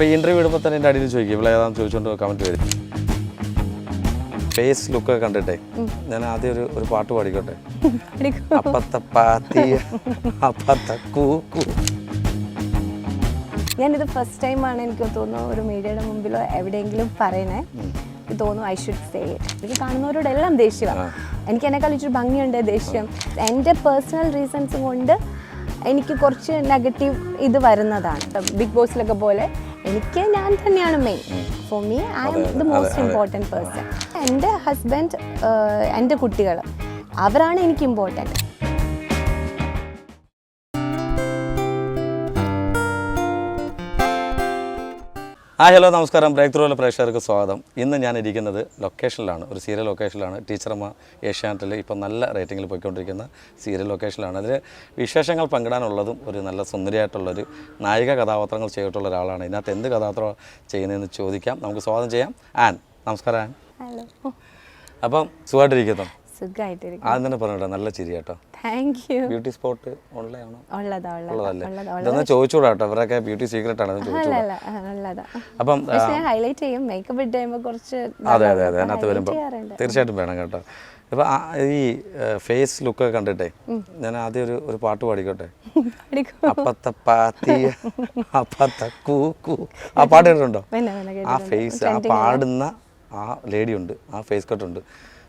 ഇപ്പോൾ ഈ ഇന്റർവ്യൂ ഇടുമ്പോൾ തന്നെ എന്റെ അടിയിൽ ചോദിക്കും ഇവിടെ ഏതാണെന്ന് ചോദിച്ചുകൊണ്ട് കമന്റ് വരും. ഫേസ് ലുക്ക് കണ്ടിട്ടെ ഞാൻ ആദ്യം ഒരു ഒരു പാട്ട് പാടിക്കോട്ടെ. അപ്പത്തെ പാത്തി അപ്പത്തെ കൂക്കു ഞാനിത് ഫസ്റ്റ് ടൈമാണ് എനിക്ക് തോന്നുന്നു ഒരു മീഡിയയുടെ മുമ്പിലോ എവിടെയെങ്കിലും പറയണേ. എനിക്ക് തോന്നുന്നു ഐ ഷുഡ് സേ ഇറ്റ് എനിക്ക് കാണുന്നവരോടെല്ലാം ദേഷ്യമാണ് എനിക്ക് എന്നെക്കാൾ ഇച്ചിരി ഭംഗിയുണ്ട് ദേഷ്യം. എന്റെ പേഴ്സണൽ റീസൺസ് കൊണ്ട് എനിക്ക് കുറച്ച് നെഗറ്റീവ് ഇത് വരുന്നതാണ്. ബിഗ് ബോസിലൊക്കെ പോലെ എനിക്ക് ഞാൻ തന്നെയാണ് main for me I am the most important person എന്റെ ഹസ്ബൻഡ് എന്റെ കുട്ടികൾ അവരാണ് എനിക്ക് ഇമ്പോർട്ടന്റ് ആ ഹലോ നമസ്കാരം. ബ്രേക്ക് ത്രൂ പ്രേക്ഷകർക്ക് സ്വാഗതം. ഇന്ന് ഞാൻ ഇരിക്കുന്നത് ലൊക്കേഷനിലാണ്. ഒരു സീരിയൽ ലൊക്കേഷനിലാണ്. ടീച്ചർമ്മ ഏഷ്യാനെറ്റിൽ ഇപ്പോൾ നല്ല റേറ്റിങ്ങിൽ പോയിക്കൊണ്ടിരിക്കുന്ന സീരിയൽ ലൊക്കേഷനിലാണ്. അതിൽ വിശേഷങ്ങൾ പങ്കിടാനുള്ളതും ഒരു നല്ല സുന്ദരിയായിട്ടുള്ളൊരു നായിക കഥാപാത്രങ്ങൾ ചെയ്തിട്ടുള്ള ഒരാളാണ്. ഇതിനകത്ത് എന്ത് കഥാപാത്രം ചെയ്യുന്നതെന്ന് ചോദിക്കാം. നമുക്ക് സ്വാഗതം ചെയ്യാം. ആൻ നമസ്കാരം ആൻ. അപ്പം സുഖമായിട്ടിരിക്കുന്നു. സുഖമായിട്ടിരിക്കും ആദ്യം തന്നെ പറഞ്ഞു നല്ല ചിരി കേട്ടോ thank you beauty spot online ആണോ ഉള്ളതാ ഉള്ളതാ ഉള്ളതല്ലേ? ഇതൊന്നും കേട്ടോ ഇവരൊക്കെ ബ്യൂട്ടി സീക്രട്ട് ആണ് അപ്പം ഹൈലൈറ്റ് ചെയ്യും മേക്കപ്പ് ഇട്ട് കഴിയുമ്പോൾ കുറച്ച് അതെ അതെ അതെ അതിനകത്ത് വരുമ്പോൾ തീർച്ചയായിട്ടും വേണം കേട്ടോ. ഇപ്പം ഈ ഫേസ് ലുക്ക് കണ്ടിട്ടേ ഞാൻ ആദ്യം ഒരു ഒരു പാട്ട് പാടിക്കോട്ടെ. അപ്പത്ത പാത്തി അപ്പത്ത ആ പാട്ട് കേട്ടിട്ടുണ്ടോ. ആ ഫേസ് ആ പാടുന്ന ആ ലേഡി ഉണ്ട് ആ ഫേസ് കട്ട് ഉണ്ട്.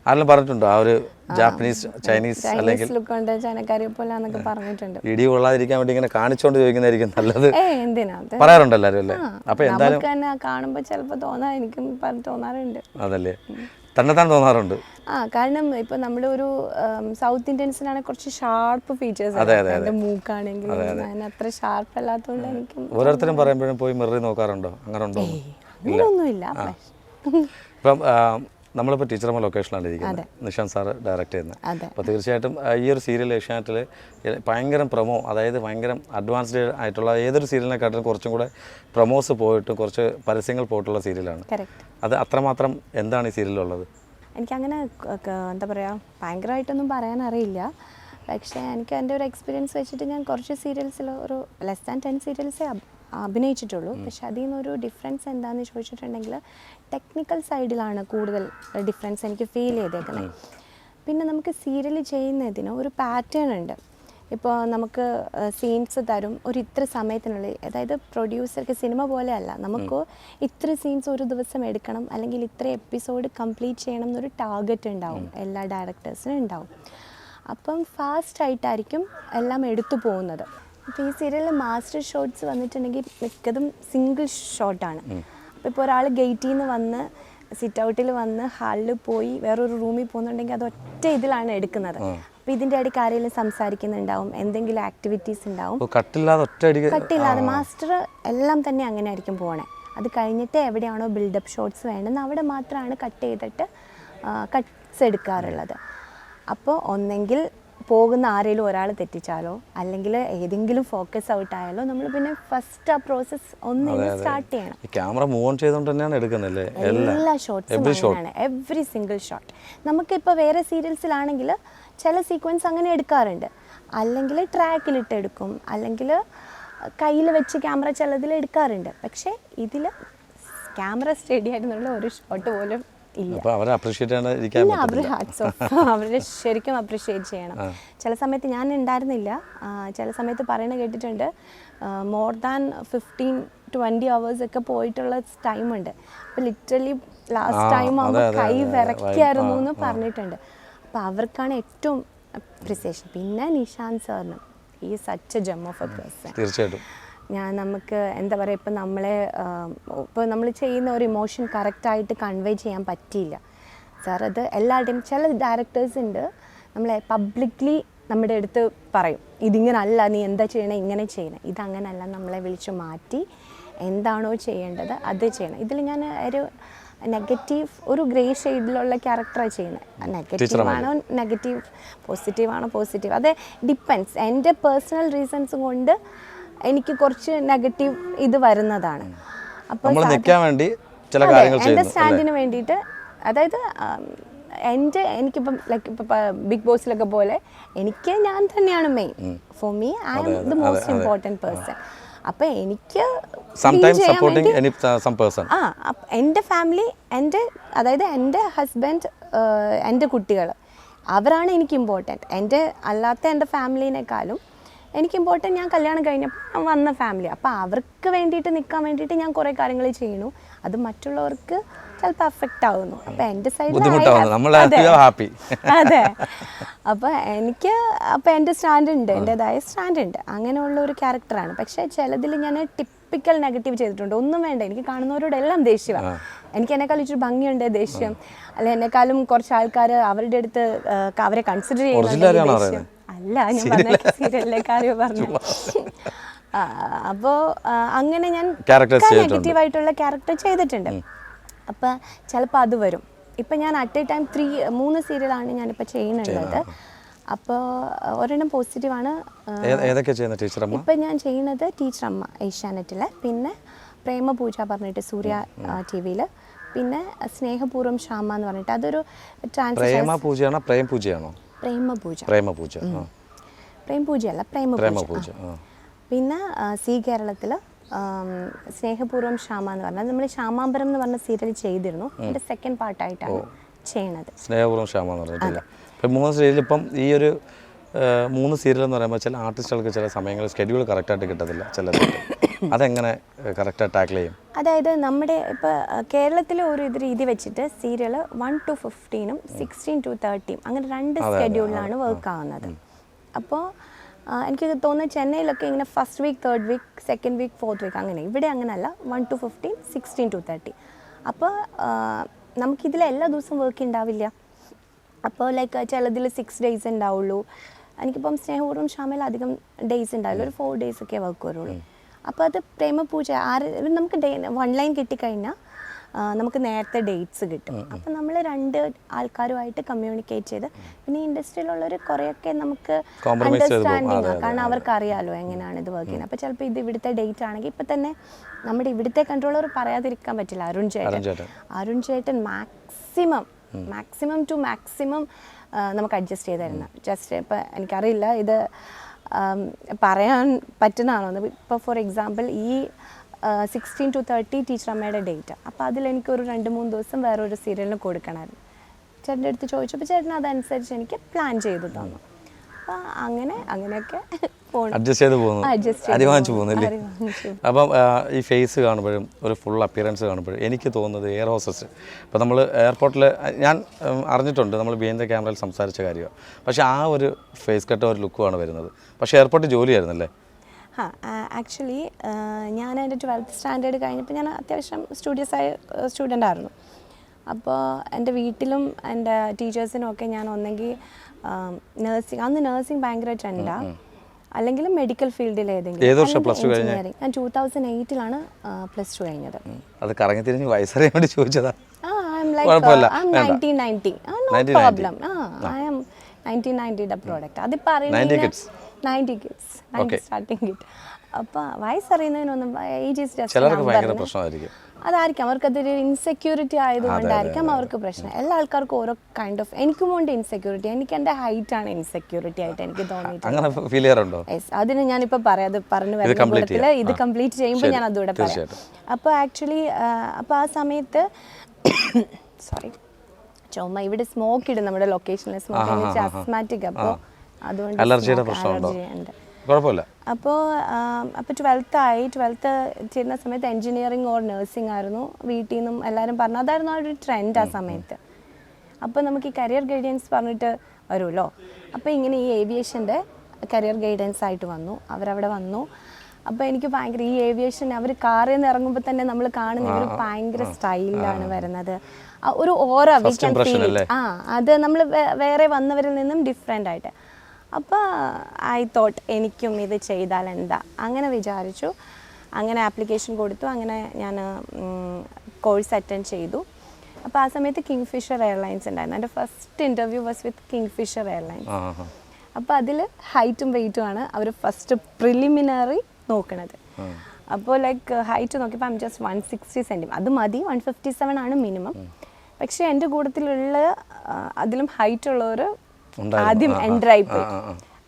ആരെല്ലാം പറഞ്ഞിട്ടുണ്ടോ? ആ ഒരു ജാപ്പനീസ് ചൈനീസ് അല്ലെങ്കിൽ ലുക്ക് ഉണ്ട് ചൈനക്കാരി പോലെ എന്നൊക്കെ പറഞ്ഞിട്ടുണ്ട്. ഇടി കൊള്ളാതിരിക്കാൻ വേണ്ടി ഇങ്ങനെ കാണിച്ചുകൊണ്ട് ചോദിക്കുന്നതായിരിക്കും നല്ലത്. പറയാറുണ്ട് എല്ലാവരും അല്ലേ? അപ്പൊ എന്തായാലും കാണുമ്പോൾ ചിലപ്പോൾ തോന്നാ എനിക്കും തോന്നാറുണ്ട്. അതല്ലേ? തന്നെത്താൻ തോന്നാറുണ്ട്. ആ കാരണം ഇപ്പൊ നമ്മുടെ ഒരു സൗത്ത് ഇന്ത്യൻസിനാണ് കുറച്ച് ഷാർപ്പ് ഫീച്ചേഴ്സ് മൂക്കാണെങ്കിലും അത്ര ഷാർപ്പ് അല്ലാത്തതുകൊണ്ട് എനിക്കും ഓരോരുത്തരും പറയുമ്പോഴും പോയി മിററി നോക്കാറുണ്ടോ? അങ്ങനെ ഉണ്ടോ അങ്ങനെയൊന്നുമില്ല. ഇപ്പം നമ്മളിപ്പോൾ ടീച്ചർമ്മ ലൊക്കേഷനിലാണ് ഇരിക്കുന്നത് നിഷാന്ത് സാറ് ഡയറക്റ്റ് ചെയ്യുന്നത്. അപ്പോൾ തീർച്ചയായിട്ടും ഈ ഒരു സീരിയൽ ഏഷ്യാനെറ്റിൽ ഭയങ്കര പ്രൊമോ അതായത് ഭയങ്കര അഡ്വാൻസ്ഡ് ആയിട്ടുള്ള ഏതൊരു സീരിയലിനെക്കാട്ടിലും കുറച്ചും കൂടെ പ്രൊമോസ് പോയിട്ടും കുറച്ച് പരസ്യങ്ങൾ പോയിട്ടുള്ള സീരിയലാണ് അത് അത്രമാത്രം എന്താണ് ഈ സീരിയലുള്ളത് എനിക്കങ്ങനെ എന്താ പറയുക ഭയങ്കരമായിട്ടൊന്നും പറയാൻ അറിയില്ല പക്ഷേ എനിക്ക് എന്റെ ഒരു എക്സ്പീരിയൻസ് വെച്ചിട്ട് ഞാൻ കുറച്ച് സീരിയൽസിൽ ഒരു ലെസ് ദാൻ ടെൻ സീരിയൽസേ അഭിനയിച്ചിട്ടുള്ളൂ. പക്ഷെ അതിൽ നിന്നൊരു ഡിഫറൻസ് എന്താണെന്ന് ചോദിച്ചിട്ടുണ്ടെങ്കിൽ ടെക്നിക്കൽ സൈഡിലാണ് കൂടുതൽ ഡിഫറൻസ് എനിക്ക് ഫീൽ ചെയ്തേക്കുന്നത് പിന്നെ നമുക്ക് സീരിയൽ ചെയ്യുന്നതിന് ഒരു പാറ്റേൺ ഉണ്ട്. ഇപ്പോൾ നമുക്ക് സീൻസ് തരും ഒരു ഇത്ര സമയത്തിനുള്ളിൽ. അതായത് പ്രൊഡ്യൂസർക്ക് സിനിമ പോലെ അല്ല. നമുക്ക് ഇത്ര സീൻസ് ഒരു ദിവസം എടുക്കണം. അല്ലെങ്കിൽ ഇത്ര എപ്പിസോഡ് കംപ്ലീറ്റ് ചെയ്യണം എന്നൊരു ടാർഗറ്റ് ഉണ്ടാവും. എല്ലാ ഡയറക്ടേഴ്സിനും ഉണ്ടാവും. അപ്പം ഫാസ്റ്റ് ആയിട്ടായിരിക്കും എല്ലാം എടുത്തു പോകുന്നത്. ഇപ്പോൾ ഈ സീരിയലിൽ മാസ്റ്റർ ഷോട്ട്സ് വന്നിട്ടുണ്ടെങ്കിൽ മിക്കതും സിംഗിൾ ഷോട്ടാണ് അപ്പോൾ ഇപ്പോൾ ഒരാൾ ഗേറ്റിൽ നിന്ന് വന്ന് സിറ്റ് ഔട്ടിൽ വന്ന് ഹാളിൽ പോയി വേറൊരു റൂമിൽ പോകുന്നുണ്ടെങ്കിൽ അത് ഒറ്റ ഇതിലാണ് എടുക്കുന്നത്. അപ്പോൾ ഇതിന്റെ ഇടയ്ക്ക് ആരെങ്കിലും സംസാരിക്കുന്നുണ്ടാവും എന്തെങ്കിലും ആക്ടിവിറ്റീസ് ഉണ്ടാവും. കട്ടില്ലാതെ ഒറ്റ കട്ടില്ലാതെ മാസ്റ്റർ എല്ലാം തന്നെ അങ്ങനെ ആയിരിക്കും പോണേ. അത് കഴിഞ്ഞിട്ട് എവിടെയാണോ ബിൽഡപ്പ് ഷോട്ട്സ് വേണ്ടത് അവിടെ മാത്രമാണ് കട്ട് ചെയ്തിട്ട് കട്ട്സ് എടുക്കാറുള്ളത്. അപ്പോൾ ഒന്നെങ്കിൽ പോകുന്ന ആരെങ്കിലും ഒരാൾ തെറ്റിച്ചാലോ അല്ലെങ്കിൽ ഏതെങ്കിലും ഫോക്കസ് ഔട്ട് ആയാലോ നമ്മൾ പിന്നെ ഫസ്റ്റ് ആ പ്രോസസ് ഒന്ന് സ്റ്റാർട്ട് ചെയ്യണം. ക്യാമറ മൂവ് ഓൺ ചെയ്തുകൊണ്ട് തന്നെയാണ് എടുക്കുന്നല്ലേ? എല്ലാം ഷോട്ട്സും എവറി സിംഗിൾ ഷോട്ട് നമുക്കിപ്പോൾ വേറെ സീരിയൽസിലാണെങ്കിൽ ചില സീക്വൻസ് അങ്ങനെ എടുക്കാറുണ്ട്. അല്ലെങ്കിൽ ട്രാക്കിലിട്ട് എടുക്കും അല്ലെങ്കിൽ കയ്യിൽ വെച്ച് ക്യാമറ ചിലതിൽ എടുക്കാറുണ്ട്. പക്ഷേ ഇതിൽ ക്യാമറ സ്റ്റഡി ആയിരുന്നുള്ള ഒരു ഷോട്ട് പോലും ഇല്ല. അവരെ അവർ ഓഫ് ശരിക്കും അപ്രീഷിയേറ്റ് ചെയ്യണം. ചില സമയത്ത് ഞാൻ ഉണ്ടായിരുന്നില്ല ചില സമയത്ത് പറയണ കേട്ടിട്ടുണ്ട്. More than fifteen twenty hours ഒക്കെ പോയിട്ടുള്ള ടൈം ഉണ്ട്. അപ്പോൾ ലിറ്ററലി ലാസ്റ്റ് ടൈം ആകുമ്പോൾ കൈ. വിറയ്ക്കായിരുന്നു എന്ന്. പറഞ്ഞിട്ടുണ്ട്. അപ്പോൾ അവർക്കാണ് ഏറ്റവും അപ്രിസിയേഷൻ പിന്നെ നിഷാന്ത് സാറിനും ഈ such a gem of a person തീർച്ചയായിട്ടും. ഞാൻ നമുക്ക് എന്താ പറയുക ഇപ്പം നമ്മളെ ഇപ്പോൾ നമ്മൾ ചെയ്യുന്ന ഒരു ഇമോഷൻ കറക്റ്റായിട്ട് കൺവേ ചെയ്യാൻ പറ്റിയില്ല. സാർ അത് എല്ലാവരുടെയും ചില ഡയറക്ടേഴ്സ് ഉണ്ട് നമ്മളെ പബ്ലിക്ലി നമ്മുടെ അടുത്ത് പറയും ഇതിങ്ങനെ അല്ല നീ എന്താ ചെയ്യണേ ഇങ്ങനെ ചെയ്യണേ. ഇതങ്ങനല്ല നമ്മളെ വിളിച്ച് മാറ്റി എന്താണോ ചെയ്യേണ്ടത് അത് ചെയ്യണം. ഇതിൽ ഞാൻ ഒരു നെഗറ്റീവ് ഒരു ഗ്രേ ഷെയ്ഡിലുള്ള ക്യാരക്ടറാണ് ചെയ്യുന്നത്. നെഗറ്റീവ് ആണോ നെഗറ്റീവ് പോസിറ്റീവ് ആണോ പോസിറ്റീവ് അത് ഡിപ്പെൻസ് എന്റെ പേഴ്സണൽ റീസൺസ് കൊണ്ട് എനിക്ക് കുറച്ച് നെഗറ്റീവ് ഇത് വരുന്നതാണ്. അപ്പോൾ നമ്മൾ നിൽക്കാൻ വേണ്ടി ചില കാര്യങ്ങൾ എന്റെ സ്റ്റാൻഡിന് വേണ്ടിയിട്ട് അതായത് എന്റെ എനിക്കിപ്പം ലൈക്ക് ഇപ്പം ബിഗ് ബോസിലൊക്കെ പോലെ എനിക്ക് ഞാൻ തന്നെയാണ് main for me I am the most important person അപ്പം എനിക്ക് പേഴ്സൺ ആ എന്റെ ഫാമിലി എന്റെ അതായത് എന്റെ ഹസ്ബൻഡ് എന്റെ കുട്ടികൾ അവരാണ് എനിക്ക് ഇമ്പോർട്ടന്റ് എന്റെ അല്ലാത്ത എന്റെ ഫാമിലിനേക്കാളും എനിക്ക് ഇമ്പോർട്ടന്റ് ഞാൻ കല്യാണം കഴിഞ്ഞപ്പോൾ വന്ന ഫാമിലി അപ്പോൾ അവർക്ക് വേണ്ടിയിട്ട് നിൽക്കാൻ വേണ്ടിയിട്ട് ഞാൻ കുറേ കാര്യങ്ങൾ ചെയ്യണു അത് മറ്റുള്ളവർക്ക് ചിലപ്പോൾ അഫക്റ്റ് ആവുന്നു. അപ്പോൾ എന്റെ സൈഡിൽ ഹാപ്പി അതെ അപ്പോൾ എനിക്ക് അപ്പോൾ എന്റെ സ്റ്റാൻഡ് ഉണ്ട്. എന്റെതായ സ്റ്റാൻഡ് ഉണ്ട്. അങ്ങനെയുള്ള ഒരു ക്യാരക്ടറാണ് പക്ഷേ ചിലതിൽ ഞാൻ ടിപ്പിക്കൽ നെഗറ്റീവ് ചെയ്തിട്ടുണ്ട്. ഒന്നും വേണ്ട. എനിക്ക് കാണുന്നവരോട് എല്ലാം ദേഷ്യമാണ് എനിക്ക് എന്നെക്കാളും ഇച്ചിരി ഭംഗിയുണ്ട് ദേഷ്യം. അല്ലെങ്കിൽ എന്നെക്കാളും കുറച്ച് ആൾക്കാർ അവരുടെ അടുത്ത് അവരെ കൺസിഡർ ചെയ്യുന്നുണ്ട് ദേഷ്യം. അല്ല ഞാൻ പറഞ്ഞ സീരിയലിലെ കാര്യം പറഞ്ഞു അപ്പോൾ അങ്ങനെ ഞാൻ നെഗറ്റീവ് ആയിട്ടുള്ള ക്യാരക്ടർ ചെയ്തിട്ടുണ്ട്. അപ്പൊ ചിലപ്പോൾ അത് വരും. ഇപ്പം ഞാൻ അറ്റ് എ ടൈം ത്രീ മൂന്ന് സീരിയലാണ് ഞാനിപ്പോൾ ചെയ്യുന്നുള്ളത് അപ്പോൾ ഒരെണ്ണം പോസിറ്റീവാണ് ഇപ്പം ഞാൻ ചെയ്യുന്നത് ടീച്ചർ അമ്മ ഏഷ്യാനെറ്റിലെ. പിന്നെ പ്രേമ പൂജ പറഞ്ഞിട്ട് സൂര്യ ടി വിയിൽ പിന്നെ സ്നേഹപൂർവം ശ്യാമ എന്ന് പറഞ്ഞിട്ട് അതൊരു പ്രേമ പൂജയാണോ പ്രേം പൂജയാണോ പ്രേമപൂജ. പ്രേമപൂജ. പ്രേമപൂജയല്ല പ്രേമപൂജ. പ്രേമ പൂജ പിന്നെ സി കേരളത്തിൽ സ്നേഹപൂർവം ശ്യാമ എന്ന് പറഞ്ഞാൽ നമ്മൾ ശ്യാമാംബരം എന്ന് പറഞ്ഞ സീരിയൽ ചെയ്തിരുന്നു. അതിന്റെ സെക്കൻഡ് പാർട്ടായിട്ടാണ് ചെയ്യണത്. സ്നേഹപൂർവം ശ്യാമ എന്ന് പറഞ്ഞിട്ടില്ല ഇപ്പം മൂന്ന് സീരിയൽ ഇപ്പം ഈ ഒരു മൂന്ന് സീരിയൽ എന്ന് പറയുമ്പോൾ ചില ആർട്ടിസ്റ്റുകൾക്ക് ചില സമയങ്ങളിൽ ഷെഡ്യൂൾ കറക്റ്റായിട്ട് കിട്ടത്തില്ല ചില അതെങ്ങനെ കറക്റ്റ് ടാക്കിൾ ചെയ്യും? അതായത് നമ്മുടെ ഇപ്പോൾ കേരളത്തിലെ ഒരു ഇത് രീതി വെച്ചിട്ട് സീരിയൽ വൺ ടു ഫിഫ്റ്റീനും സിക്സ്റ്റീൻ ടു തേർട്ടിയും അങ്ങനെ രണ്ട് സ്കെഡ്യൂളിലാണ് വർക്ക് ആവുന്നത്. അപ്പോൾ എനിക്ക് തോന്നുന്നത് ചെന്നൈയിലൊക്കെ ഇങ്ങനെ first week third week second week fourth week അങ്ങനെ. ഇവിടെ അങ്ങനെയല്ല one to fifteen sixteen to thirty അപ്പോൾ നമുക്കിതിൽ എല്ലാ ദിവസവും വർക്ക് ഉണ്ടാവില്ല അപ്പോൾ ലൈക്ക് ചിലതിൽ സിക്സ് ഡേയ്സ് ഉണ്ടാവുള്ളൂ എനിക്കിപ്പം സ്നേഹപൂർവം ഷാമയിൽ അധികം ഡേയ്സ് ഉണ്ടാവില്ല ഒരു ഫോർ ഡേയ്സ് ഒക്കെ വർക്ക് വരുള്ളൂ. അപ്പോൾ അത് പ്രേമപൂജ ആര് നമുക്ക് ഡേ വൺ ലൈൻ കിട്ടിക്കഴിഞ്ഞാൽ നമുക്ക് നേരത്തെ ഡേറ്റ്സ് കിട്ടും. അപ്പം നമ്മൾ രണ്ട് ആൾക്കാരുമായിട്ട് കമ്മ്യൂണിക്കേറ്റ് ചെയ്ത് പിന്നെ ഇൻഡസ്ട്രിയിലുള്ളവർ കുറേയൊക്കെ നമുക്ക്. അണ്ടർസ്റ്റാൻഡിങ് കാരണം അവർക്ക് അറിയാലോ എങ്ങനെയാണ് ഇത് വർക്ക് ചെയ്യുന്നത്. അപ്പോൾ ചിലപ്പോൾ ഇത് ഇവിടുത്തെ ഡേറ്റ് ആണെങ്കിൽ ഇപ്പം തന്നെ നമ്മുടെ ഇവിടുത്തെ കൺട്രോളർ പറയാതിരിക്കാൻ പറ്റില്ല അരുൺ ചേട്ടൻ. അരുൺ ചേട്ടൻ. മാക്സിമം മാക്സിമം ടു മാക്സിമം നമുക്ക് അഡ്ജസ്റ്റ് ചെയ്ത് തരുന്ന ജസ്റ്റ് ഇപ്പം എനിക്കറിയില്ല ഇത് പറയാൻ പറ്റുന്നതാണോ? ഇപ്പോൾ ഫോർ എക്സാമ്പിൾ ഈ സിക്സ്റ്റീൻ ടു തേർട്ടി ടീച്ചർ അമ്മയുടെ ഡേറ്റ് അപ്പോൾ അതിൽ എനിക്കൊരു രണ്ട് മൂന്ന് ദിവസം വേറെ ഒരു സീരിയലിന് കൊടുക്കണമായിരുന്നു. ചേട്ടന്റെ അടുത്ത് ചോദിച്ചപ്പോൾ ചേട്ടൻ അതനുസരിച്ച് എനിക്ക് പ്ലാൻ ചെയ്തു തന്നു. അപ്പോൾ അങ്ങനെ അങ്ങനെയൊക്കെ. അഡ്ജസ്റ്റ് ചെയ്ത് പോകുന്നു. അരിവാങ്ങിച്ച് പോകുന്നു. പോകുന്നില്ലേ. അപ്പം ഈ ഫേസ് കാണുമ്പോഴും ഒരു ഫുൾ അപ്പിയറൻസ് കാണുമ്പോഴും എനിക്ക് തോന്നുന്നത് എയർ ഹോസസ് ഇപ്പം നമ്മൾ എയർപോർട്ടിൽ ഞാൻ അറിഞ്ഞിട്ടുണ്ട് നമ്മൾ ബിയന്റെ ക്യാമറയിൽ സംസാരിച്ച കാര്യമാണ്. പക്ഷേ ആ ഒരു ഫേസ് കട്ട് ഒരു ലുക്കുമാണ് വരുന്നത്. പക്ഷേ എയർപോർട്ടിൽ ജോലിയായിരുന്നല്ലേ ആ ആക്ച്വലി ഞാൻ എന്റെ ട്വൽത്ത് സ്റ്റാൻഡേർഡ് കഴിഞ്ഞപ്പോൾ ഞാൻ അത്യാവശ്യം സ്റ്റുഡിയസ് ആയ സ്റ്റുഡന്റ് ആയിരുന്നു. അപ്പോൾ എന്റെ വീട്ടിലും എന്റെ ടീച്ചേഴ്സിനും ഒക്കെ ഞാൻ ഒന്നെങ്കിൽ നേഴ്സിംഗ് അന്ന് നേഴ്സിംഗ് ഭയങ്കര ട്രെൻഡാണ് അല്ലെങ്കിൽ മെഡിക്കൽ ഫീൽഡിൽ ഏതെങ്കിലും. ഏത് വർഷം കഴിഞ്ഞേ? ഞാൻ ടൂ തൗസൻഡ് എയ്റ്റിലാണ് പ്ലസ് ടു കഴിഞ്ഞത്. അത് കറങ്ങി തിരിഞ്ഞ് വയസ്സറിയാൻ വേണ്ടി ചോദിച്ചതാ. ആ ഐ എം കുഴപ്പമില്ല, ലൈക്ക് ഐ എം വേണ്ട. Nineteen ninety no 1990. പ്രോബ്ലം ആ ഐ എം നയന്റീൻ നയന്റിയുടെ പ്രോഡക്റ്റ് അത് 90 kids. നയന്റി കിഡ്സ് സ്റ്റാർട്ടിങ് അപ്പോൾ വയസ്സറിയുന്നതിനൊന്നും ഏജ് അവർക്ക് ജസ്റ്റ് അതായിരിക്കും. അവർക്കതൊരു ഇൻസെക്യൂരിറ്റി ആയതുകൊണ്ടായിരിക്കാം അവർക്ക് പ്രശ്നം. എല്ലാ ആൾക്കാർക്കും ഓരോ കൈൻഡ് ഓഫ് എനിക്കും ഉണ്ട് ഇൻസെക്യൂരിറ്റി എനിക്ക് എന്റെ ഹൈറ്റ് ആണ് ഇൻസെക്യൂരിറ്റി ആയിട്ട് എനിക്ക് തോന്നിയിട്ട് അങ്ങനെ ഫീൽ ചെയ്യാറുണ്ടോ? Yes, അതിന് ഞാനിപ്പോൾ പറയാം. അത് പറഞ്ഞു ഇത് വരുന്ന complete കൂട്ടത്തിൽ ചെയ്യാം. ഇത് കംപ്ലീറ്റ് ചെയ്യുമ്പോൾ ഞാൻ അതുകൂടെ പറയാം. അപ്പോൾ ആക്ച്വലി അപ്പോൾ ആ സമയത്ത് സോറി ചുമ ഇവിടെ സ്മോക്ക് ഇടും. നമ്മുടെ ലൊക്കേഷനിൽ സ്മോക്ക് അസ്മാറ്റിക് അപ്പോൾ അതുകൊണ്ട് അലർജിയുടെ പ്രശ്നമുണ്ടോ? കുഴപ്പമില്ല. അപ്പോൾ അപ്പോൾ ട്വൽത്ത് ആയി. ട്വൽത്ത് ചെയ്യുന്ന സമയത്ത് എൻജിനീയറിംഗ് ഓർ നഴ്സിംഗ് ആയിരുന്നു. വീട്ടിൽ നിന്നും എല്ലാവരും പറഞ്ഞു. അതായിരുന്നു ആ ഒരു ട്രെൻഡ് ആ സമയത്ത്. അപ്പോൾ നമുക്ക് ഈ കരിയർ ഗൈഡൻസ് പറഞ്ഞിട്ട് വരുമല്ലോ അപ്പോൾ ഇങ്ങനെ ഈ ഏവിയേഷന്റെ കരിയർ ഗൈഡൻസ് ആയിട്ട് വന്നു. അവരവിടെ വന്നു. അപ്പോൾ എനിക്ക് ഭയങ്കര ഈ ഏവിയേഷൻ അവർ കാറിൽ നിന്ന് ഇറങ്ങുമ്പോൾ തന്നെ നമ്മൾ കാണുന്ന ഇവർ ഭയങ്കര സ്റ്റൈലിലാണ് വരുന്നത്. ഒരു ഓരോ ആ അത് നമ്മൾ വേറെ വന്നവരിൽ നിന്നും ഡിഫറെന്റ് ആയിട്ട്. അപ്പോൾ ഐ തോട്ട് എനിക്കും ഇത് ചെയ്താൽ എന്താ? അങ്ങനെ വിചാരിച്ചു. അങ്ങനെ ആപ്ലിക്കേഷൻ കൊടുത്തു. അങ്ങനെ ഞാൻ കോഴ്സ് അറ്റൻഡ് ചെയ്തു. അപ്പോൾ ആ സമയത്ത് കിങ് ഫിഷർ എയർലൈൻസ് ഉണ്ടായിരുന്നു. എന്റെ first interview was with Kingfisher Airlines. അപ്പോൾ അതിൽ ഹൈറ്റും വെയിറ്റും ആണ് അവർ ഫസ്റ്റ് പ്രിലിമിനറി നോക്കണത്. അപ്പോൾ ലൈക്ക് ഹൈറ്റ് നോക്കിയപ്പോൾ I'm just one sixty centimetre അത് മതി. വൺ ഫിഫ്റ്റി സെവൻ ആണ് മിനിമം പക്ഷേ എന്റെ കൂട്ടത്തിലുള്ള അതിലും ഹൈറ്റ് ഉള്ളവർ. ആദ്യം. എന്റർ ആയിപ്പോയി.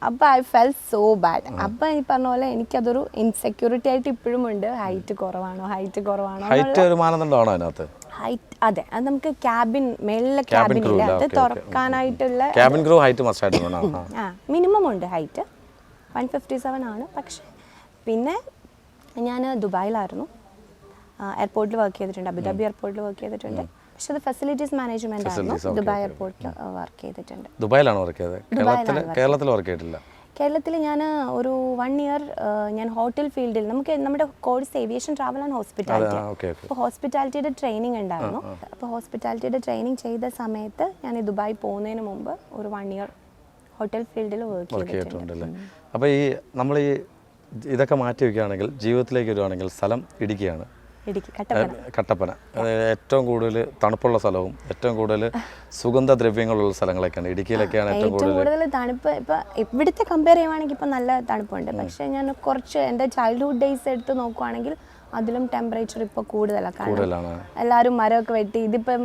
അപ്പോൾ ഐ ഫെൽ സോ ബാഡ് അപ്പൊ ഈ പറഞ്ഞ പോലെ എനിക്കതൊരു ഇൻസെക്യൂരിറ്റി ആയിട്ട് ഇപ്പോഴും ഉണ്ട്. ഹൈറ്റ് കുറവാണോ ഹൈറ്റ് കുറവാണോ ഹൈറ്റ് ഒരു മാനദണ്ഡമാണോ അതിനകത്ത്? ഹൈറ്റ് അതെ. അത് നമുക്ക് ക്യാബിൻ മേളിലെ ക്യാബിൻ ഇല്ല. അത്. തുറക്കാനായിട്ടുള്ള ക്യാബിൻ ക്രൂ ഹൈറ്റ് മസ്റ്റ് ആയിട്ട് ആ, മിനിമം ഉണ്ട് ഹൈറ്റ് വൺ ഫിഫ്റ്റി സെവൻ ആണ്. പക്ഷേ പിന്നെ ഞാൻ ദുബായിലായിരുന്നു. എയർപോർട്ടിൽ വർക്ക് ചെയ്തിട്ടുണ്ട്. അബുദാബി എയർപോർട്ടിൽ വർക്ക് ചെയ്തിട്ടുണ്ട്. പക്ഷെ അത് ഫെസിലിറ്റീസ് മാനേജ്മെന്റ് ആയിരുന്നു. Facilities, okay, ദുബായ് എയർപോർട്ടിൽ വർക്ക് ചെയ്തിട്ടുണ്ട്. ദുബായിലാണ് വർക്ക് ചെയ്തത്? കേരളത്തിൽ വർക്ക് ചെയ്തിട്ടില്ല. കേരളത്തിൽ ഞാൻ ഒരു വൺ ഇയർ ഞാൻ ഹോട്ടൽ ഫീൽഡിൽ നമുക്ക് നമ്മുടെ course aviation travel and hospitality ആ, okay, okay. അപ്പോൾ ഹോസ്പിറ്റാലിറ്റിയുടെ ട്രെയിനിങ് ഉണ്ടായിരുന്നു. അപ്പോൾ ഹോസ്പിറ്റാലിറ്റിയുടെ ട്രെയിനിങ് ചെയ്ത സമയത്ത് ഞാൻ ഈ ദുബായ് പോകുന്നതിന് മുമ്പ് ഒരു വൺ ഇയർ ഹോട്ടൽ ഫീൽഡിൽ വർക്ക് വർക്ക് ചെയ്തിട്ടുണ്ട്. ചെയ്തിട്ടുണ്ടല്ലേ? അപ്പോൾ ഈ നമ്മൾ ഈ ഇതൊക്കെ മാറ്റി വയ്ക്കുകയാണെങ്കിൽ ജീവിതത്തിലേക്ക് വരുവാണെങ്കിൽ സ്ഥലം ഇടുക്കിയാണ് ഇടുക്കി കട്ടപ്പന. കട്ടപ്പന. ഏറ്റവും കൂടുതൽ തണുപ്പുള്ള സ്ഥലവും ഏറ്റവും കൂടുതൽ സുഗന്ധദ്രവ്യങ്ങളുള്ള സ്ഥലങ്ങളൊക്കെയാണ്. ഇടുക്കിയിലൊക്കെയാണ് ഏറ്റവും കൂടുതൽ തണുപ്പ് ഇപ്പൊ ഇവിടുത്തെ കമ്പയർ ചെയ്യുവാണെങ്കിൽ ഇപ്പൊ നല്ല തണുപ്പുണ്ട്. പക്ഷെ ഞാൻ കുറച്ച് എന്റെ ചൈൽഡ്ഹുഡ് ഡേയ്സ് എടുത്ത് നോക്കുവാണെങ്കിൽ അതിലും ടെമ്പറേച്ചർ ഇപ്പൊ കൂടുതലാണ് കാരണം എല്ലാവരും മരമൊക്കെ വെട്ടി. ഇതിപ്പം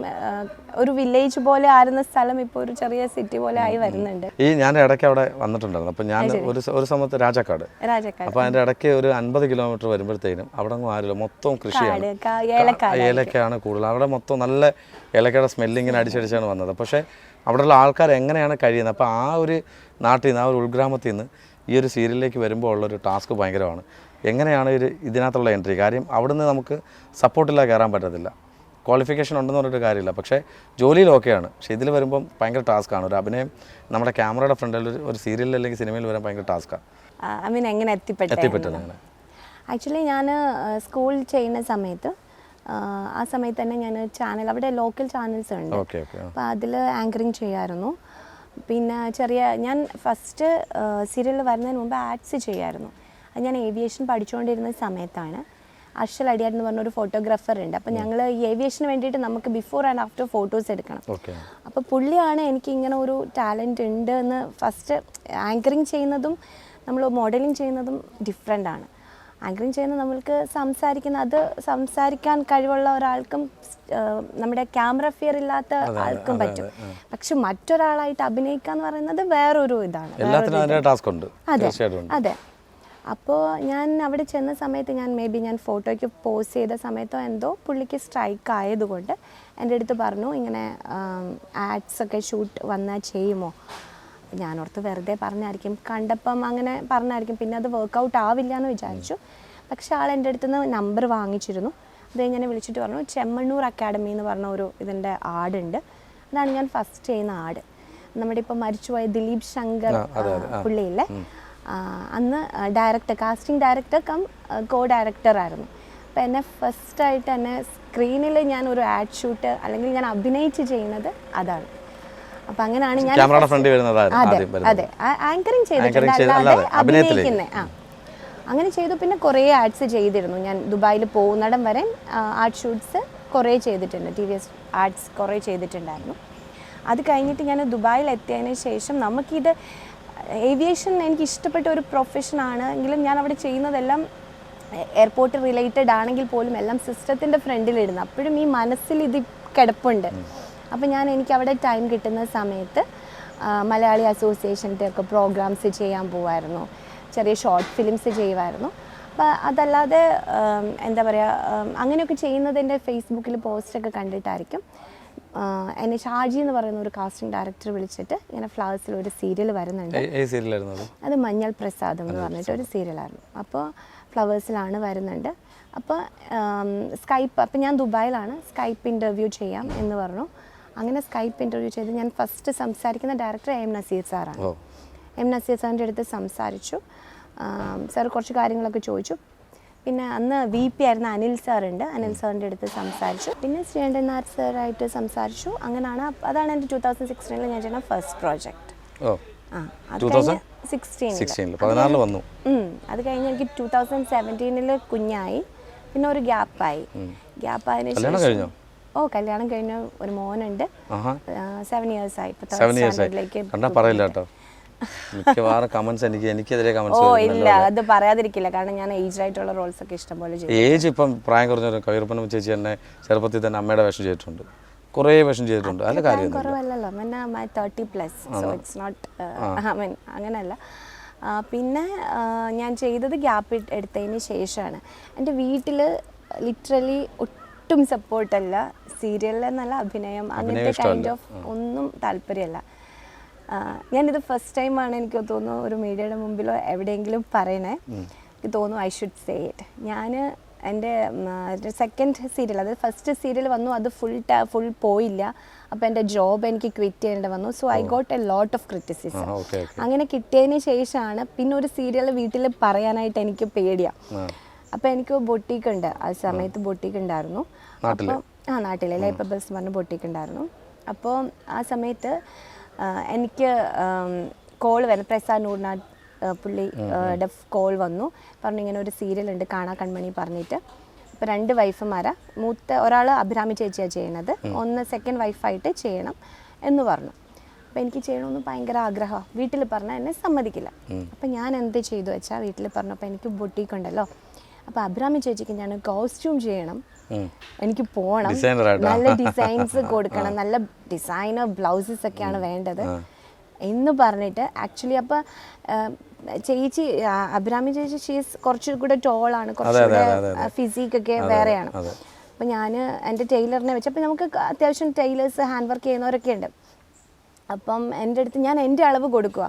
ഒരു വില്ലേജ് പോലെ ആയിരുന്ന സ്ഥലം ഇപ്പോൾ ഒരു ചെറിയ സിറ്റി പോലെ ആയി വരുന്നുണ്ട്. ഈ ഞാൻ ഇടയ്ക്ക് അവിടെ വന്നിട്ടുണ്ടായിരുന്നു. അപ്പം ഞാൻ ഒരു ഒരു സമയത്ത് രാജാക്കാട്. രാജാക്കാട്. അപ്പോൾ അതിന്റെ ഇടയ്ക്ക് ഒരു അൻപത് കിലോമീറ്റർ വരുമ്പോഴത്തേനും അവിടെ ഒന്നും ആരില്ല മൊത്തം കൃഷിയാണ്. ഏലക്കാണ് ഏലക്കയാണ് കൂടുതൽ. അവിടെ മൊത്തം നല്ല ഏലക്കയുടെ സ്മെല്ലിങ്ങനെ അടിച്ചടിച്ചാണ് വന്നത്. പക്ഷേ അവിടെയുള്ള ആൾക്കാർ എങ്ങനെയാണ് കഴിയുന്നത്? അപ്പോൾ ആ ഒരു നാട്ടിൽ നിന്ന് ആ ഒരു ഉൾഗ്രാമത്തിൽ നിന്ന് ഈ ഒരു സീരിയലിലേക്ക് വരുമ്പോൾ ഉള്ളൊരു ടാസ്ക് ഭയങ്കരമാണ്. എങ്ങനെയാണ് ഒരു ഇതിനകത്തുള്ള എൻട്രി കാര്യം അവിടുന്ന് നമുക്ക് സപ്പോർട്ടില്ലാതെ കയറാൻ പറ്റത്തില്ല. ക്വാളിഫിക്കേഷൻ ഉണ്ടെന്ന് പറഞ്ഞിട്ട് കാര്യമില്ല. പക്ഷേ ജോലിയിൽ ഓക്കെയാണ് പക്ഷേ ഇതിൽ വരുമ്പം ഭയങ്കര ടാസ്ക്കാണ് ഒരു അഭിനയം നമ്മുടെ ക്യാമറയുടെ ഫ്രണ്ടിൽ ഒരു ഒരു സീരിയലിൽ അല്ലെങ്കിൽ സിനിമയിൽ വരാൻ ഭയങ്കര ടാസ്ക്കാണ് ഐ മീൻ എങ്ങനെ എത്തിപ്പെട്ടത് ആക്ച്വലി ഞാൻ സ്കൂൾ ചെയ്യുന്ന സമയത്ത് ആ, സമയത്ത് തന്നെ ഞാൻ ചാനൽ അവിടെ ലോക്കൽ ചാനൽസ് ഉണ്ട്. അപ്പോൾ അതിൽ ആങ്കറിങ് ചെയ്യായിരുന്നു. പിന്നെ ചെറിയ ഞാൻ ഫസ്റ്റ് സീരിയലിൽ വരുന്നതിന് മുമ്പ് ആഡ്സ് ചെയ്യായിരുന്നു. അത് ഞാൻ ഏവിയേഷൻ പഠിച്ചുകൊണ്ടിരുന്ന സമയത്താണ്. അർഷൽ അടിയാർ എന്ന് പറഞ്ഞ ഒരു ഫോട്ടോഗ്രാഫർ ഉണ്ട് അപ്പോൾ ഞങ്ങൾ ഈ ഏവിയേഷന് വേണ്ടിയിട്ട് നമുക്ക് ബിഫോർ ആൻഡ് ആഫ്റ്റർ ഫോട്ടോസ് എടുക്കണം. അപ്പോൾ പുള്ളിയാണ് എനിക്ക് ഇങ്ങനെ ഒരു ടാലന്റ് ഉണ്ട് എന്ന് ഫസ്റ്റ് ആങ്കറിങ് ചെയ്യുന്നതും നമ്മൾ മോഡലിംഗ് ചെയ്യുന്നതും ഡിഫറെന്റ് ആണ്. ആങ്കറിങ് ചെയ്യുന്ന നമ്മൾക്ക് സംസാരിക്കുന്ന അത് സംസാരിക്കാൻ കഴിവുള്ള ഒരാൾക്കും നമ്മുടെ ക്യാമറ ഫിയർ ഇല്ലാത്ത ആൾക്കും പറ്റും. പക്ഷെ മറ്റൊരാളായിട്ട് അഭിനയിക്കുക എന്ന് പറയുന്നത് വേറൊരു ഇതാണ് അതെ അതെ. അപ്പോൾ ഞാൻ അവിടെ ചെന്ന സമയത്ത് ഞാൻ മേ ബി ഞാൻ ഫോട്ടോയ്ക്ക് പോസ് ചെയ്ത സമയത്തോ എന്തോ പുള്ളിക്ക് സ്ട്രൈക്ക് ആയതുകൊണ്ട് എന്റെ അടുത്ത് പറഞ്ഞു ഇങ്ങനെ ആഡ്സ് ഒക്കെ ഷൂട്ട് വന്നാൽ ചെയ്യുമോ? ഞാനോർത്ത് ഞാൻ ഓർത്ത് വെറുതെ പറഞ്ഞായിരിക്കും. കണ്ടപ്പം അങ്ങനെ പറഞ്ഞായിരിക്കും. പിന്നെ അത് വർക്കൗട്ട് ആവില്ല എന്ന് വിചാരിച്ചു. പക്ഷെ ആൾ എന്റെ അടുത്ത് നിന്ന് നമ്പർ വാങ്ങിച്ചിരുന്നു. അത് ഇങ്ങനെ വിളിച്ചിട്ട് പറഞ്ഞു ചെമ്മണ്ണൂർ അക്കാഡമി എന്ന് പറഞ്ഞ ഒരു ഇതിന്റെ ആടുണ്ട്. അതാണ് ഞാൻ ഫസ്റ്റ് ചെയ്യുന്ന ആട്. നമ്മുടെ ഇപ്പോൾ മരിച്ചുപോയ ദിലീപ് ശങ്കർ പുള്ളിയില്ലേ? അന്ന് director casting director cum co director ആയിരുന്നു. അപ്പോൾ എന്നെ ഫസ്റ്റായിട്ട് എന്നെ സ്ക്രീനിൽ ഞാൻ ഒരു ആഡ് ഷൂട്ട് അല്ലെങ്കിൽ ഞാൻ അഭിനയിച്ച് ചെയ്യുന്നത് അതാണ്. അപ്പം അങ്ങനെയാണ് ഞാൻ അതെ അതെ. ആങ്കറിങ് ചെയ്തിട്ടുണ്ട് അല്ലാതെ അഭിനയിക്കുന്നത് ആ. അങ്ങനെ ചെയ്തു. പിന്നെ കുറേ ആഡ്സ് ചെയ്തിരുന്നു. ഞാൻ ദുബായിൽ പോകുന്നിടം വരെ ആർട്ട് ഷൂട്ട്സ് കുറേ ചെയ്തിട്ടുണ്ട്. ടി വി എസ് ആർട്സ് കുറേ ചെയ്തിട്ടുണ്ടായിരുന്നു. അത് കഴിഞ്ഞിട്ട് ഞാൻ ദുബായിൽ എത്തിയതിന് ശേഷം നമുക്കിത് ഏവിയേഷൻ എനിക്ക് ഇഷ്ടപ്പെട്ട ഒരു പ്രൊഫഷനാണ് എങ്കിലും ഞാൻ അവിടെ ചെയ്യുന്നതെല്ലാം എയർപോർട്ട് റിലേറ്റഡ് ആണെങ്കിൽ പോലും എല്ലാം സിസ്റ്റത്തിന്റെ ഫ്രണ്ടിലിടുന്നു. അപ്പോഴും ഈ മനസ്സിൽ ഇത് കിടപ്പുണ്ട്. അപ്പോൾ ഞാൻ എനിക്ക് അവിടെ ടൈം കിട്ടുന്ന സമയത്ത് മലയാളി അസോസിയേഷന്റെ ഒക്കെ പ്രോഗ്രാംസ് ചെയ്യാൻ പോവായിരുന്നു. ചെറിയ ഷോർട്ട് ഫിലിംസ് ചെയ്യുമായിരുന്നു അപ്പോൾ അതല്ലാതെ എന്താ പറയുക അങ്ങനെയൊക്കെ ചെയ്യുന്നതിന്റെ ഫേസ്ബുക്കിൽ പോസ്റ്റൊക്കെ കണ്ടിട്ടായിരിക്കും. എന്നെ ഷാജി എന്ന് പറയുന്ന ഒരു കാസ്റ്റിംഗ് ഡയറക്ടർ വിളിച്ചിട്ട് ഇങ്ങനെ ഫ്ലവേഴ്സിൽ ഒരു സീരിയൽ വരുന്നുണ്ട്. അത്? മഞ്ഞൾ പ്രസാദം എന്ന് പറഞ്ഞിട്ട് ഒരു സീരിയലായിരുന്നു അപ്പോൾ ഫ്ലവേഴ്സിലാണ് വരുന്നുണ്ട്. അപ്പോൾ സ്കൈപ്പ് അപ്പോൾ ഞാൻ ദുബായിലാണ് സ്കൈപ്പ് ഇന്റർവ്യൂ ചെയ്യാം എന്ന് പറഞ്ഞു. അങ്ങനെ സ്കൈപ്പ് ഇന്റർവ്യൂ ചെയ്ത് ഞാൻ ഫസ്റ്റ് സംസാരിക്കുന്ന ഡയറക്ടർ എം നസീർ സാറാണ്. എം നസീർ സാറിന്റെ അടുത്ത് സംസാരിച്ചു. സാർ കുറച്ച് കാര്യങ്ങളൊക്കെ ചോദിച്ചു. പിന്നെ അന്ന് വി പി ആയിരുന്ന അനിൽ സാറുണ്ട്. അനിൽ സാറിന്റെ അടുത്ത് സംസാരിച്ചു. പിന്നെ ശ്രീകണ്ഠൻ നായർ സാറായിട്ട് സംസാരിച്ചു. അങ്ങനെയാണ് അതാണ് എന്റെ ടൂ തൗസൻഡ് സിക്സ്റ്റീനിൽ ഞാൻ ചെയ്യുന്ന ഫസ്റ്റ് പ്രോജക്റ്റ് ആ അത് 2000? കഴിഞ്ഞ് സിക്സ്റ്റീനിൽ വന്നു അത് കഴിഞ്ഞ് എനിക്ക് ടൂ തൗസൻഡ് സെവന്റീനിൽ കുഞ്ഞായി. പിന്നെ ഒരു ഗ്യാപ്പായി. ഗ്യാപ്പായതിനു ശേഷം? ഓ കല്യാണം കഴിഞ്ഞ ഒരു മോനുണ്ട്. സെവൻ ഇയേഴ്സ് ആയി. സെവൻ ഇയേഴ്സ് ആയിട്ടിലേക്ക് പറയില്ല കേട്ടോ മിക്കവാറും കമന്റ്സ് എനിക്ക് എനിക്കെതിരെ ഓ ഇല്ല അത് പറയാതിരിക്കില്ല. കാരണം ഞാൻ ഏജ് ആയിട്ടുള്ള റോൾസ് ഒക്കെ ഇഷ്ടംപോലെ ചെയ്തു ഏജ് ഇപ്പം പ്രായം കുറഞ്ഞ കവിയർപ്പനം ചേച്ചി തന്നെ ചെറുപ്പത്തിൽ തന്നെ അമ്മയുടെ വേഷം ചെയ്തിട്ടുണ്ട്. കുറേ വേഷം ചെയ്തിട്ടുണ്ട്. അതിൽ കാര്യം കുറവല്ലല്ലോ. പിന്നെ my thirty plus so it's not I mean അങ്ങനെയല്ല. പിന്നെ ഞാൻ ചെയ്തത് ഗ്യാപ്പ് എടുത്തതിന് ശേഷമാണ്. എന്റെ വീട്ടിൽ ലിറ്ററലി ഒട്ടും സപ്പോർട്ടല്ല സീരിയലിൽ നല്ല അഭിനയം അങ്ങനത്തെ കൈൻഡ് ഓഫ് ഒന്നും താല്പര്യമല്ല. ഞാനിത് ഫസ്റ്റ് ടൈമാണ് എനിക്ക് തോന്നുന്നു ഒരു മീഡിയയുടെ മുമ്പിലോ എവിടെയെങ്കിലും പറയണേ എനിക്ക് തോന്നുന്നു ഐ ഷുഡ് സേ ഇറ്റ് ഞാൻ എന്റെ സെക്കൻഡ് സീരിയൽ അതായത് ഫസ്റ്റ് സീരിയൽ വന്നു അത് ഫുൾ ഫുൾ പോയില്ല. അപ്പോൾ എന്റെ ജോബ് എനിക്ക് ക്വിറ്റ് ചെയ്യേണ്ടി വന്നു. So I got a lot of criticism അങ്ങനെ കിട്ടിയതിന് ശേഷമാണ് പിന്നെ ഒരു സീരിയൽ വീട്ടിൽ പറയാനായിട്ട് എനിക്ക് പേടിയാ. അപ്പോൾ എനിക്ക് ബൊട്ടീക്ക് ഉണ്ട് ആ സമയത്ത് ബൊട്ടീക്ക് ഉണ്ടായിരുന്നു? അപ്പോൾ ആ നാട്ടിലെ. ലൈപ്പബിൾസ് പറഞ്ഞ ബൊട്ടീക്ക് ഉണ്ടായിരുന്നു അപ്പോൾ ആ സമയത്ത് എനിക്ക് കോൾ വരുന്നു പ്രസാദ് നൂർനാഥ് പുള്ളി ഡെഫ് കോൾ വന്നു. പറഞ്ഞു ഇങ്ങനെ ഒരു സീരിയൽ ഉണ്ട് കാണാ കൺമണി പറഞ്ഞിട്ട്. അപ്പോൾ രണ്ട് വൈഫുമാരാ മൂത്ത ഒരാൾ അഭിരാമി ചേച്ചിയാണ് ചെയ്യണത്. ഒന്ന് സെക്കൻഡ് വൈഫായിട്ട് ചെയ്യണം എന്ന് പറഞ്ഞു. അപ്പോൾ എനിക്ക് ചെയ്യണമെന്ന് ഭയങ്കര ആഗ്രഹമാണ് വീട്ടിൽ പറഞ്ഞാൽ എന്നെ സമ്മതിക്കില്ല. അപ്പോൾ ഞാൻ എന്ത് ചെയ്തു വെച്ചാൽ വീട്ടിൽ പറഞ്ഞപ്പോൾ എനിക്ക് ബൊട്ടീക്ക് ഉണ്ടല്ലോ അപ്പോൾ അഭിരാമി ചേച്ചിക്ക് ഞാൻ കോസ്റ്റ്യൂം ചെയ്യണം. എനിക്ക് പോകണം? നല്ല ഡിസൈൻസ് കൊടുക്കണം. നല്ല ഡിസൈനർ ബ്ലൗസസ് ഒക്കെയാണ് വേണ്ടത്. എന്ന് പറഞ്ഞിട്ട് ആക്ച്വലി അപ്പോൾ ചേച്ചി അബ്രാമി അഭിരാമി ചേച്ചി ഷീസ് കുറച്ചുകൂടെ ടോളാണ് കുറച്ചുകൂടെ ഫിസിക് ഒക്കെ വേറെയാണ്. അപ്പൊ അപ്പോൾ ഞാൻ എന്റെ ടൈലറിനെ വെച്ച് അപ്പോൾ നമുക്ക് അത്യാവശ്യം ടൈലേഴ്സ് ഹാൻഡ് വർക്ക് ചെയ്യുന്നവരൊക്കെ ഉണ്ട്. അപ്പം എന്റെ അടുത്ത് ഞാൻ എന്റെ അളവ് കൊടുക്കുക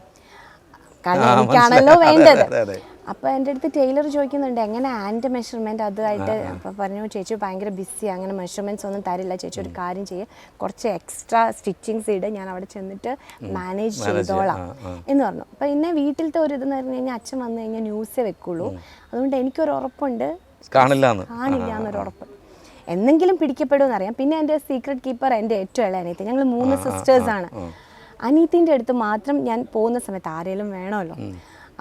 കാരണം എനിക്കാണല്ലോ വേണ്ടത്. അപ്പൊ. അപ്പോൾ എന്റെ അടുത്ത് ടൈലർ ചോദിക്കുന്നുണ്ട് എങ്ങനെ ആൻഡ് മെഷർമെന്റ് അതുമായിട്ട് അപ്പോൾ പറഞ്ഞു ചേച്ചി ഭയങ്കര ബിസി അങ്ങനെ മെഷർമെന്റ്സ് ഒന്നും തരില്ല ചേച്ചി ഒരു കാര്യം ചെയ്യുക കുറച്ച് എക്സ്ട്രാ സ്റ്റിച്ചിങ്സ് ഇട ഞാൻ അവിടെ ചെന്നിട്ട് മാനേജ് ചെയ്തോളാം. എന്ന് പറഞ്ഞു. അപ്പോൾ പിന്നെ വീട്ടിലത്തെ ഒരു ഇതെന്ന് പറഞ്ഞു കഴിഞ്ഞാൽ അച്ഛൻ വന്നു കഴിഞ്ഞാൽ ന്യൂസേ വെക്കുള്ളൂ. അതുകൊണ്ട് എനിക്കൊരു ഉറപ്പുണ്ട്. കാണില്ല കാണില്ല എന്നൊരു ഉറപ്പ്. എന്തെങ്കിലും പിടിക്കപ്പെടുമെന്ന് അറിയാം. പിന്നെ എന്റെ സീക്രട്ട് കീപ്പർ എന്റെ ഏറ്റവും ഇളയ അനിയത്തി. ഞങ്ങൾ മൂന്ന് സിസ്റ്റേഴ്സ് ആണ് അനിയത്തിന്റെ അടുത്ത് മാത്രം ഞാൻ പോകുന്ന സമയത്ത് ആരെങ്കിലും വേണമല്ലോ.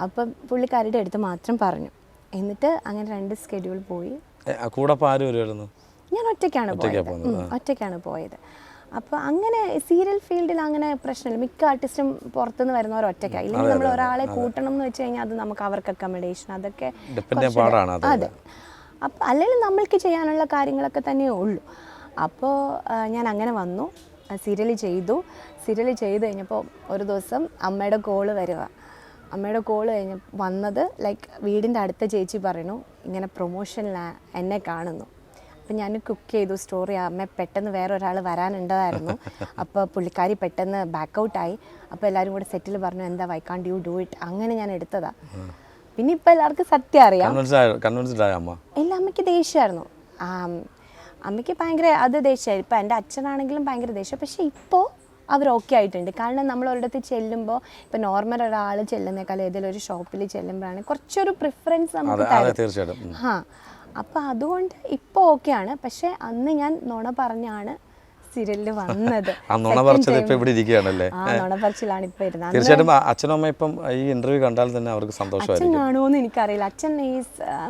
അപ്പം പുള്ളിക്കാരുടെ അടുത്ത് മാത്രം പറഞ്ഞു. എന്നിട്ട് അങ്ങനെ രണ്ട് സ്കെഡ്യൂൾ പോയി. കൂടെ ആരും ഞാൻ ഒറ്റയ്ക്കാണ് പോയത്. ഒറ്റയ്ക്കാണ് പോയത്. അപ്പോൾ അങ്ങനെ സീരിയൽ ഫീൽഡിൽ അങ്ങനെ പ്രശ്നമില്ല. മിക്ക ആർട്ടിസ്റ്റും പുറത്തുനിന്ന് വരുന്നവർ ഒറ്റയ്ക്കാണ് ഇല്ലെങ്കിൽ നമ്മൾ ഒരാളെ കൂട്ടണം എന്ന് വെച്ച് കഴിഞ്ഞാൽ അത് നമുക്ക് അവർക്ക് അക്കോമഡേഷൻ അതൊക്കെ. അതെ. അപ്പം അല്ലെങ്കിൽ നമ്മൾക്ക് ചെയ്യാനുള്ള കാര്യങ്ങളൊക്കെ തന്നെയേ ഉള്ളൂ. അപ്പോൾ ഞാൻ അങ്ങനെ വന്നു. സീരിയൽ ചെയ്തു. സീരിയൽ ചെയ്ത് കഴിഞ്ഞപ്പോൾ ഒരു ദിവസം അമ്മയുടെ കോൾ വരിക. അമ്മയുടെ കോൾ കഴിഞ്ഞ വന്നത് ലൈക്ക് വീടിന്റെ അടുത്ത ചേച്ചി പറയുന്നു ഇങ്ങനെ പ്രൊമോഷനിൽ എന്നെ കാണുന്നു. അപ്പം ഞാൻ കുക്ക് ചെയ്തു സ്റ്റോറി അമ്മ പെട്ടെന്ന് വേറെ ഒരാൾ വരാനുണ്ടായിരുന്നു. അപ്പോൾ പുള്ളിക്കാരി പെട്ടെന്ന് ബാക്ക് ഔട്ടായി അപ്പോൾ എല്ലാവരും കൂടെ സെറ്റിൽ പറഞ്ഞു എന്താ വൈ കാണ്ട് യു ഡു ഇറ്റ് അങ്ങനെ ഞാൻ എടുത്തതാ. പിന്നെ ഇപ്പം എല്ലാവർക്കും സത്യം അറിയാം. എല്ലാ അമ്മയ്ക്ക് ദേഷ്യമായിരുന്നു. അമ്മയ്ക്ക് ഭയങ്കര അത് ദേഷ്യമായി ഇപ്പം എന്റെ അച്ഛനാണെങ്കിലും ഭയങ്കര ദേഷ്യം. പക്ഷേ ഇപ്പോൾ അവർ ഓക്കെ ആയിട്ടുണ്ട്. കാരണം നമ്മൾ ഒരിടത്ത് ചെല്ലുമ്പോൾ ഇപ്പോൾ നോർമൽ ഒരാൾ ചെല്ലുന്നേക്കാൾ ഏതെങ്കിലും ഒരു ഷോപ്പിൽ ചെല്ലുമ്പോഴാണ് കുറച്ചൊരു പ്രിഫറൻസ് നമുക്ക് തീർച്ചയായിട്ടും. ആ അപ്പോൾ അതുകൊണ്ട് ഇപ്പോൾ ഓക്കെയാണ് പക്ഷേ അന്ന് ഞാൻ നുണ പറഞ്ഞാണ് സീരിയലിൽ വന്നത്. ആ നുണ time. ഇപ്പൊ ഇവിടെ ഇരിക്കുകയാണല്ലേ? ആ നുണ പറച്ചിലാണ് ഇപ്പോൾ ഇരുന്നത്. തീർച്ചയായിട്ടും അച്ഛനും അമ്മ ഇപ്പം ഈ ഇന്റർവ്യൂ കണ്ടാൽ തന്നെ അവർക്ക് അച്ഛൻ സന്തോഷമായിരിക്കും കാണുമോന്ന് എനിക്കറിയില്ല. അച്ഛൻ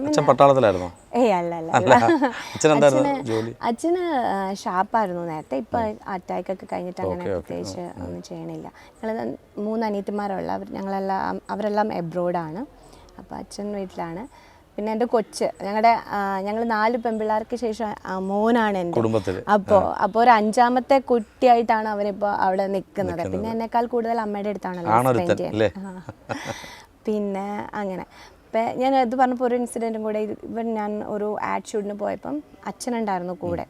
അച്ഛൻ പട്ടാളത്തിലായിരുന്നോ? ഏയ് അല്ല അല്ല അച്ഛൻ എന്തായിരുന്നു ജോലി? അച്ഛന് ഷാപ്പായിരുന്നു. നേരത്തെ ഇപ്പൊ അറ്റാക്ക് ഒക്കെ കഴിഞ്ഞിട്ട് അങ്ങനെ പ്രത്യേകിച്ച് ഒന്നും ചെയ്യണില്ല. ഞങ്ങൾ മൂന്ന് അനിയത്തിമാരുള്ള ഞങ്ങളെല്ലാം അവരെല്ലാം എബ്രോഡാണ് അപ്പോൾ അച്ഛൻ വീട്ടിലാണ്. പിന്നെ എന്റെ കൊച്ച് ഞങ്ങളുടെ ഞങ്ങൾ നാല് പെൺപിള്ളേർക്ക് ശേഷം മോനാണ് എന്റെ. കുടുംബത്തിൽ അപ്പോൾ അപ്പോൾ ഒരു അഞ്ചാമത്തെ കുട്ടിയായിട്ടാണ് അവരിപ്പോൾ അവിടെ നിൽക്കുന്നത് പിന്നെ എന്നെക്കാൾ കൂടുതൽ അമ്മയുടെ അടുത്താണല്ലോ. പിന്നെ അങ്ങനെ. ഇപ്പം ഞാൻ ഇത് പറഞ്ഞപ്പോൾ ഒരു ഇൻസിഡന്റും കൂടെ ഇവൻ ഞാൻ ഒരു ആഡ് ഷൂട്ടിന് പോയപ്പം അച്ഛനുണ്ടായിരുന്നു കൂടെ.